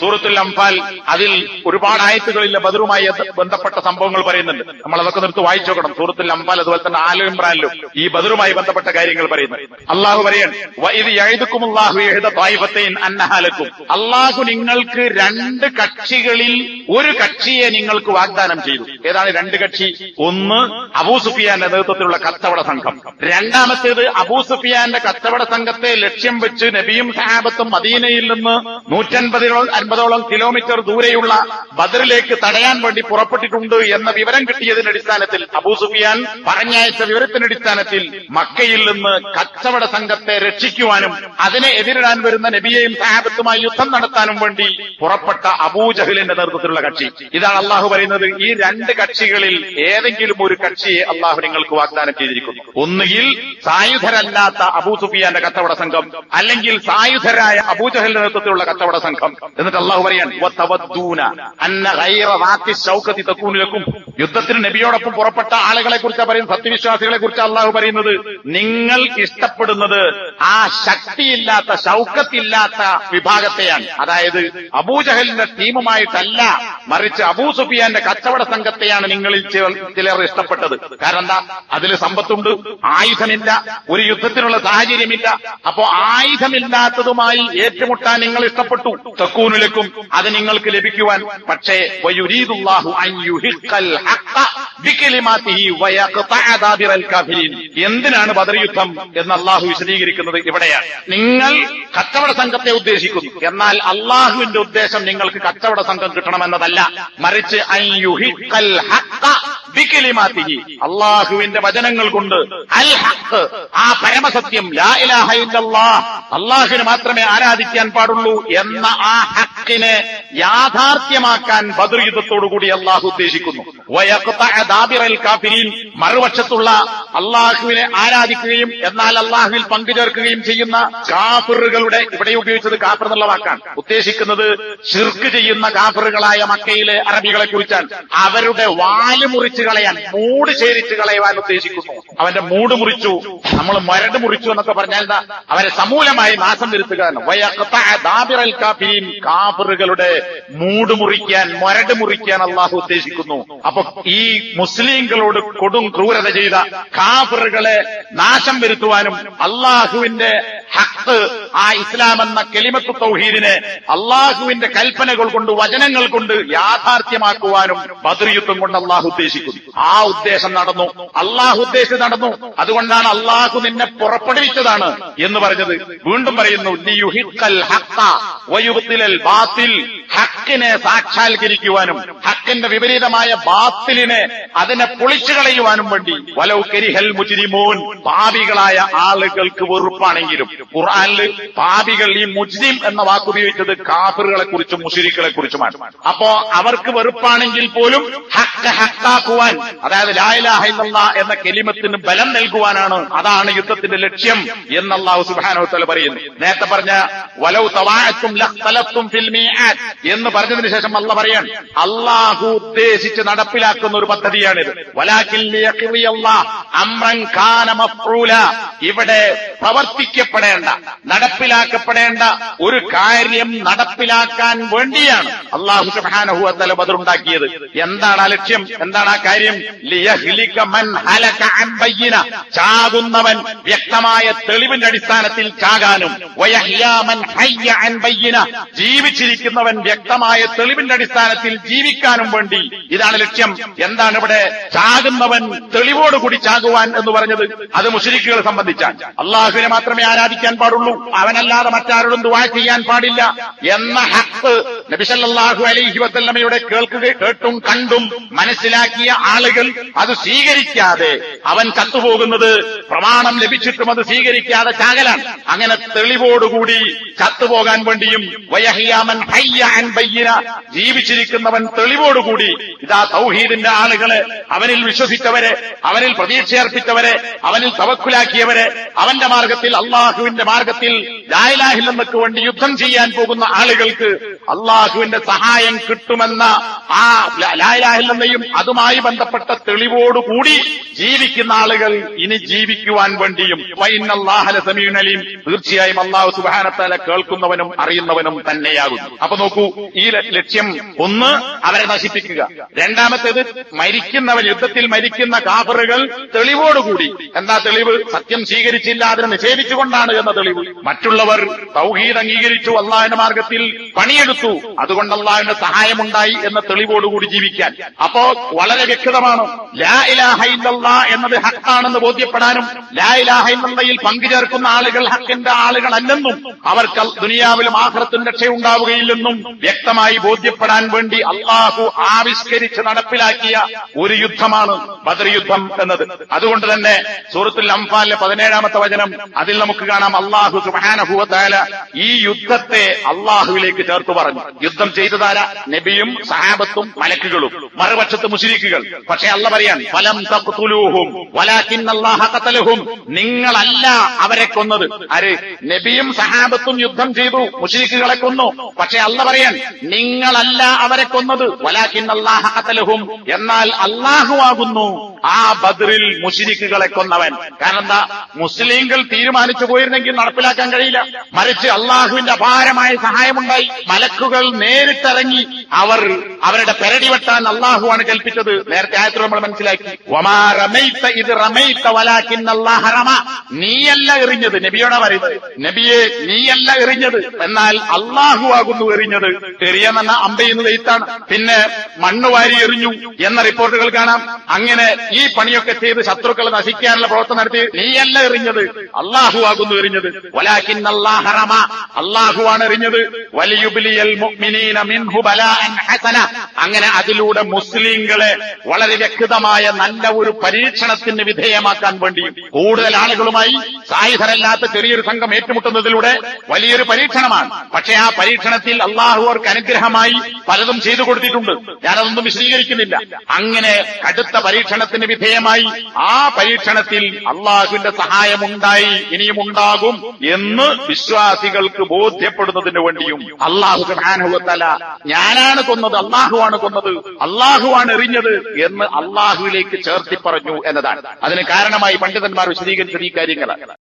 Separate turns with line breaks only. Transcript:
സൂറത്തുൽ അംഫാൽ അതിൽ ഒരുപാട് ആയത്തുകളിലെ ബദറുമായി ബന്ധപ്പെട്ട സംഭവങ്ങൾ പറയുന്നുണ്ട്. നമ്മൾ അതൊക്കെ നിർത്ത് വായിച്ചു നോക്കണം. സൂറത്തിൽ അമ്പാൽ അതുപോലെ തന്നെ ആലു ഇമ്രാനിലും ഈ ബദറുമായി ബന്ധപ്പെട്ട കാര്യങ്ങൾ പറയുന്നു. അള്ളാഹു പറയുന്നത് അള്ളാഹു നിങ്ങൾക്ക് രണ്ട് കക്ഷികളിൽ ഒരു കക്ഷിയെ നിങ്ങൾക്ക് വാഗ്ദാനം ചെയ്തു. ഏതാണ് രണ്ട് കക്ഷി? ഒന്ന് അബൂ സുഫിയാന്റെ നേതൃത്വത്തിലുള്ള കച്ചവട സംഘം. രണ്ടാമത്തേത് അബൂ സുഫിയാന്റെ കച്ചവട സംഘത്തെ ലക്ഷ്യം വെച്ച് നബിയും സഹാബത്തും മദീനയിൽ നിന്ന് നൂറ്റൻപതിനോളം അൻപതോളം കിലോമീറ്റർ ദൂരെയുള്ള ബദറിലേക്ക് തടയാൻ വേണ്ടി പുറപ്പെട്ടിട്ടുണ്ട് എന്ന വിവരം കിട്ടിയതിന്റെ അടിസ്ഥാനത്തിൽ അബൂ സുഫിയാൻ പറഞ്ഞയച്ച വിവരത്തിന്റെ അടിസ്ഥാനത്തിൽ മക്കയിൽ നിന്ന് കച്ചവട സംഘത്തെ രക്ഷിക്കുവാനും അതിനെ എതിരിടാൻ വരുന്ന നബിയെയും സഹാബത്തുമായി യുദ്ധം നടത്താനും വേണ്ടി പുറപ്പെട്ട അബൂജഹലിന്റെ നേതൃത്വത്തിലുള്ള കക്ഷി. ഇതാണ് അള്ളാഹു പറയുന്നത് ഈ രണ്ട് കക്ഷികളിൽ ഏതെങ്കിലും ഒരു കക്ഷിയെ അള്ളാഹു നിങ്ങൾക്ക് വാഗ്ദാനം ചെയ്തിരിക്കുന്നു. ഒന്നുകിൽ സായുധരല്ലാത്ത അബൂ സുഫിയാന്റെ കച്ചവട സംഘം അല്ലെങ്കിൽ സായുധരായ അബൂജഹലിന്റെ നേതൃത്വത്തിലുള്ള കച്ചവട സംഘം. എന്നിട്ട് അള്ളാഹു പറയാൻ "വതവദ്ദൂന അന്ന ഗൈറ റാത്തി ശൗകത്തി തകൂനു ലക്കും." യുദ്ധത്തിന് നബിയോടൊപ്പം പുറപ്പെട്ട ആളുകളെ കുറിച്ചാണ് പറയുന്നത് സത്യവിശ്വാസികളെ കുറിച്ച് അള്ളാഹു പറയുന്നത്. നിങ്ങൾ ഇഷ്ടപ്പെടുന്നത് ആ ശക്തിയില്ലാത്ത ശൗക്കത്തില്ലാത്ത വിഭാഗത്തെയാണ്. അതായത് അബൂജഹലിന്റെ ടീമുമായിട്ടല്ല മറിച്ച് അബൂ സുഫിയാന്റെ കച്ചവട സംഘത്തെയാണ് നിങ്ങളിൽ ചിലർ ഇഷ്ടപ്പെട്ടത്. കാരണം എന്താ അതിൽ സമ്പത്തുണ്ട് ആയുധമില്ല ഒരു യുദ്ധത്തിനുള്ള സാഹചര്യമില്ല. അപ്പോ ആയുധമില്ലാത്തതുമായി ഏറ്റുമുട്ടാൻ നിങ്ങൾ ഇഷ്ടപ്പെട്ടു. തെക്കൂനിലേക്കും അത് നിങ്ങൾക്ക് ലഭിക്കുവാൻ. പക്ഷേ എന്തിനാണ് ബദർ യുദ്ധം എന്ന് അള്ളാഹു വിശദീകരിക്കുന്നത് ഇവിടെയാണ് നിങ്ങൾ കച്ചവട സംഘത്തെ ഉദ്ദേശിക്കുന്നു. എന്നാൽ അള്ളാഹുവിന്റെ ഉദ്ദേശം നിങ്ങൾക്ക് കച്ചവട സംഘം കിട്ടണമെന്നതല്ല. മറിച്ച് അള്ളാഹുവിന്റെ വചനങ്ങൾ കൊണ്ട് അൽ ഹഖ് ആ പരമസത്യം ലാ ഇലാഹ ഇല്ലല്ലാഹ് അള്ളാഹുവിന് മാത്രമേ ആരാധിക്കാൻ പാടുള്ളൂ എന്ന ആ ഹക്കിനെ യാഥാർത്ഥ്യമാക്കാൻ ബദർ യുദ്ധത്തോടുകൂടി അള്ളാഹു ഉദ്ദേശിക്കുന്നു. മറുപക്ഷത്തുള്ള അള്ളാഹുവിനെ ആരാധിക്കുകയും എന്നാൽ അള്ളാഹുവിൽ പങ്കുചേർക്കുകയും ചെയ്യുന്ന കാഫറുകളുടെ ഇവിടെ ഉപയോഗിച്ചത് കാഫർ എന്നുള്ള വാക്കാണ്. ഉദ്ദേശിക്കുന്നത് ഷിർക്ക് ചെയ്യുന്ന കാഫറുകളായ മക്കയിലെ അറബികളെ കുറിച്ചാണ്. അവരുടെ വാൽ മുറിച്ച് കളയാൻ മൂട് ചേരിച്ച് കളയുവാൻ ഉദ്ദേശിക്കുന്നു. അവന്റെ മൂട് മുറിച്ചു നമ്മൾ മരട് മുറിച്ചു എന്നൊക്കെ പറഞ്ഞാൽ അവരെ സമൂലമായി നാശം വരുത്തുക കാഫിറുകളുടെ മൂട് മുറിക്കാൻ മരട് മുറിക്കാൻ അള്ളാഹു ഉദ്ദേശിക്കുന്നു. അപ്പൊ ഈ മുസ്ലിങ്ങളോട് കൊടും ക്രൂരത ചെയ്ത കാഫിറുകളെ നാശം വരുത്തുവാനും അള്ളാഹുവിന്റെ ഹക്ക് ആ ഇസ്ലാം എന്ന കെലിമത്ത് തൗഹീദിനെ അള്ളാഹുവിന്റെ കൽപ്പനകൾ കൊണ്ട് വചനങ്ങൾ കൊണ്ട് യാഥാർത്ഥ്യമാക്കുവാനും ബദ്രിയുദ്ധം യുദ്ധം കൊണ്ട് അള്ളാഹു ഉദ്ദേശിക്കുന്നു. ആ ഉദ്ദേശം നടന്നു. അള്ളാഹു ഉദ്ദേശിച്ച് നടന്നു. അതുകൊണ്ടാണ് അള്ളാഹു നിന്നെ പുറപ്പെടുവിച്ചതാണ് എന്ന് പറഞ്ഞത്. വീണ്ടും പറയുന്നു ബാത്തിൽ. ഹക്കിനെ സാക്ഷാത്കരിക്കുവാനും ഹക്കിന്റെ വിപരീതമായ ബാത്തിലിനെ അതിനെ പൊളിച്ചു കളയുവാനും വേണ്ടി വലൗ കരിഹൽ മുജ്രിമൂൻ. പാപികളായ ആളുകൾക്ക് വെറുപ്പാണെങ്കിലും ഖുർആനിൽ പാപികൾ ഈ മുജ്രിം എന്ന വാക്ക് ഉപയോഗിച്ചത് കാഫിറുകളെ കുറിച്ചും മുഷിരിക്കളെ കുറിച്ചുമാണ്. അപ്പോ അവർക്ക് വെറുപ്പാണെങ്കിൽ പോലും ഹക്ക് ഹക്കാക്കുവാൻ അതായത് ലായിലാഹ എന്ന കെലിമത്തിന് ബലം നൽകുവാനാണ് അതാണ് യുദ്ധത്തിന്റെ ലക്ഷ്യം എന്ന് അള്ളാഹു സുബാനോത്തല പറയുന്നു. നേരത്തെ പറഞ്ഞ വലൗ തവാഴത്തും ലഖ്തലത്തും ഫിൽ മീആദ് എന്ന് പറഞ്ഞതിന് ശേഷം അല്ല പറയാൻ അള്ളാഹു ഉദ്ദേശിച്ച് നടപ്പിലാക്കുന്ന ഒരു പദ്ധതിയാണിത്. വലാകിൽ അമ്രൻ മഫ്റൂല ഇവിടെ പ്രവർത്തിക്കപ്പെടേണ്ട നടപ്പിലാക്കപ്പെടേണ്ട ഒരു കാര്യം നടപ്പിലാക്കാൻ വേണ്ടിയാണ് അള്ളാഹു സുബ്ഹാനഹു വതആല ബദറുണ്ടാക്കിയത്. എന്താണ് ആ ലക്ഷ്യം? എന്താണ് ആ കാര്യം? ചാകുന്നവൻ വ്യക്തമായ തെളിവിന്റെ അടിസ്ഥാനത്തിൽ ചാകാനും. ജീവിച്ചിരിക്കുന്നവൻ വ്യക്തമായ തെളിവിന്റെ അടിസ്ഥാനത്തിൽ ജീവിക്കാനും വേണ്ടി. ഇതാണ് ലക്ഷ്യം. എന്താണ് ഇവിടെ ചാകുന്നവൻ തെളിവോടുകൂടി ചാകുവാൻ എന്ന് പറഞ്ഞത്? അത് മുഷരിക്കുകളെ സംബന്ധിച്ചാണ്. അള്ളാഹുവിനെ മാത്രമേ ആരാധിക്കാൻ പാടുള്ളൂ. അവനല്ലാതെ മറ്റാരോടും ദുവാ ചെയ്യാൻ പാടില്ല എന്ന ഹക്ക് നബിസല്ലാഹു അലൈഹി വസല്ലമയുടെ കേൾക്കുക കേട്ടും കണ്ടും മനസ്സിലാക്കിയ ആളുകൾ അത് സ്വീകരിക്കാതെ അവൻ ചത്തുപോകുന്നത് പ്രമാണം ലഭിച്ചിട്ടും അത് സ്വീകരിക്കാതെ ചാകലാണ്. അങ്ങനെ തെളിവോടുകൂടി ചത്തുപോകാൻ വേണ്ടിയും വയഹിയാമൻ ബയ്യിന ജീവിച്ചിരിക്കുന്നവൻ തെളിവോടുകൂടി ഇതാ തൗഹീദിന്റെ ആളുകളെ അവനിൽ വിശ്വസിച്ചവരെ അവനിൽ പ്രതീക്ഷയർപ്പിച്ചവരെ അവനിൽ തവക്കുലാക്കിയവരെ അവന്റെ മാർഗത്തിൽ അള്ളാഹുവിന്റെ മാർഗത്തിൽ ലായിലാഹില്ലെന്നൊക്കെ വേണ്ടി യുദ്ധം ചെയ്യാൻ പോകുന്ന ആളുകൾക്ക് അള്ളാഹു അള്ളാഹുവിന്റെ സഹായം കിട്ടുമെന്ന ആ ലായലാഹില്ലെന്നയും അതുമായി ബന്ധപ്പെട്ട തെളിവോടുകൂടി ജീവിക്കുന്ന ആളുകൾ ഇനി ജീവിക്കുവാൻ വേണ്ടിയും സമീനലിയും തീർച്ചയായും അള്ളാഹു സുബാനത്താല കേൾക്കുന്നവനും അറിയുന്നവനും തന്നെയാകുന്നു. അപ്പൊ നോക്കൂ ഈ ലക്ഷ്യം ഒന്ന് അവരെ നശിപ്പിക്കുക. രണ്ടാമത്തേത് മരിക്കുന്നവൻ യുദ്ധത്തിൽ മരിക്കുന്ന കാഫറുകൾ തെളിവോടുകൂടി. എന്താ തെളിവ്? സത്യം സ്വീകരിച്ചില്ല അതിനെ നിഷേധിച്ചുകൊണ്ടാണ് എന്ന തെളിവ്. മറ്റുള്ളവർ തൗഹീദ് അംഗീകരിച്ചു അള്ളാഹിന്റെ മാർഗത്തിൽ പണിയെടുത്തു. അതുകൊണ്ട് അള്ളാഹിന്റെ സഹായമുണ്ടായി എന്ന തെളിവോടുകൂടി ജീവിക്കാൻ. അപ്പോ വളരെ വ്യക്തമാണ്. ലാ ഇലാഹ എന്നത് ഹക്കാണെന്ന് ബോധ്യപ്പെടാനും ലാ ഇലാഹ പങ്കുചേർക്കുന്ന ആളുകൾ ഹക്കിന്റെ ആളുകളല്ലെന്നും അവർക്ക് ദുനിയാവിലും ആഹ്റത്തും രക്ഷയുണ്ടാവുകയില്ലെന്നും വ്യക്തമായി ബോധ്യപ്പെടാൻ വേണ്ടി അള്ളാഹു ആവിഷ്കരിച്ച് നടപ്പിലാക്കിയ ഒരു യുദ്ധമാണ് ബദർ യുദ്ധം എന്നത്. അതുകൊണ്ട് തന്നെ സൂറത്തുൽ അംഫാലിലെ പതിനേഴാമത്തെ വചനം അതിൽ നമുക്ക് കാണാം അള്ളാഹു സുബാനഹുവത്താല ഈ യുദ്ധത്തെ അള്ളാഹുവിലേക്ക് ചേർത്ത് പറഞ്ഞു. യുദ്ധം ചെയ്തതാര? നബിയും സഹാബത്തും മലക്കുകളും മറുപക്ഷത്ത് മുസ്ലിക്കുകൾ പക്ഷെ അല്ല പറയാൻ ഫലം തഖ്തുലൂഹും. വലാകിൻ അല്ലാഹ ഖതലഹും. നിങ്ങളല്ല അവരെ കൊന്നത്. ആര് നബിയും സഹാബത്തും യുദ്ധം ചെയ്തു. മുഷീഖുകളെ കൊന്നു. പക്ഷെ അല്ല പറയാൻ നിങ്ങളല്ല അവരെ കൊന്നത്. വലാകിൻ അല്ലാഹ ഖതലഹും. എന്നാൽ അള്ളാഹു ആകുന്നു ആ ബദറിൽ മുഷിരിക്കുകളെ കൊന്നവൻ. കാരണം എന്താ? മുസ്ലിങ്ങൾ തീരുമാനിച്ചു പോയിരുന്നെങ്കിൽ നടപ്പിലാക്കാൻ കഴിയില്ല. മറിച്ച് അള്ളാഹുവിന്റെ അപാരമായ സഹായമുണ്ടായി. മലക്കുകൾ നേരിട്ടിറങ്ങി അവർ അവരുടെ പെരടി വെട്ടാൻ അള്ളാഹുവാണ് കൽപ്പിച്ചത്. നേരത്തെ ആയത്തിൽ നമ്മൾ മനസ്സിലാക്കി. വമാ റമ. നീയല്ല എറിഞ്ഞത്. നബിയോടാ പറയുന്നത്. നബിയെ നീയല്ല എറിഞ്ഞത്. എന്നാൽ അള്ളാഹു ആകുന്നു എറിഞ്ഞത്. എറിയാമെന്ന അമ്പയെന്ന് തെയ്ത്താണ് പിന്നെ മണ്ണ് വാരി എറിഞ്ഞു എന്ന റിപ്പോർട്ടുകൾ കാണാം. അങ്ങനെ ഈ പണിയൊക്കെ ചെയ്ത് ശത്രുക്കളെ നശിക്കാനുള്ള പ്രവർത്തനം നടത്തി നീയല്ല എറിഞ്ഞത്. അള്ളാഹു ആകുന്നു എറിഞ്ഞത്. വലാക്കിൻ ആണ് അള്ളാഹുവാണ് എറിഞ്ഞത്. വലിയുബിലിയൽ മുഅ്മിനീന മിൻഹു ബലാഅൻ അങ്ങനെ അതിലൂടെ മുസ്ലിങ്ങളെ വളരെ വ്യക്തമായ നല്ല ഒരു പരീക്ഷണത്തിന് വിധേയമാക്കാൻ വേണ്ടി കൂടുതൽ ആളുകളുമായി സായുധരല്ലാത്ത ചെറിയൊരു സംഘം ഏറ്റുമുട്ടുന്നതിലൂടെ വലിയൊരു പരീക്ഷണമാണ്. പക്ഷേ ആ പരീക്ഷണത്തിൽ അള്ളാഹു അവർക്ക് അനുഗ്രഹമായി പലതും ചെയ്തു കൊടുത്തിട്ടുണ്ട്. ഞാനതൊന്നും വിശദീകരിക്കുന്നില്ല. അങ്ങനെ കടുത്ത പരീക്ഷണത്തിന് വിധേയമായി ആ പരീക്ഷണത്തിൽ അള്ളാഹുവിന്റെ സഹായമുണ്ടായി ഇനിയും ഉണ്ടാകും എന്ന് വിശ്വാസികൾക്ക് ബോധ്യപ്പെടുന്നതിന് വേണ്ടിയും അള്ളാഹു ഞാനാണ് കൊന്നത്. അള്ളാഹുവാണ് കൊന്നത്. അള്ളാഹുവാണ് എറിഞ്ഞത് എന്ന് അള്ളാഹുവിലേക്ക് ചേർത്തി പറഞ്ഞു എന്നതാണ്. അതിന് കാരണമായി പണ്ഡിതന്മാർ വിശദീകരിച്ചത് ഈ കാര്യങ്ങളാണ്.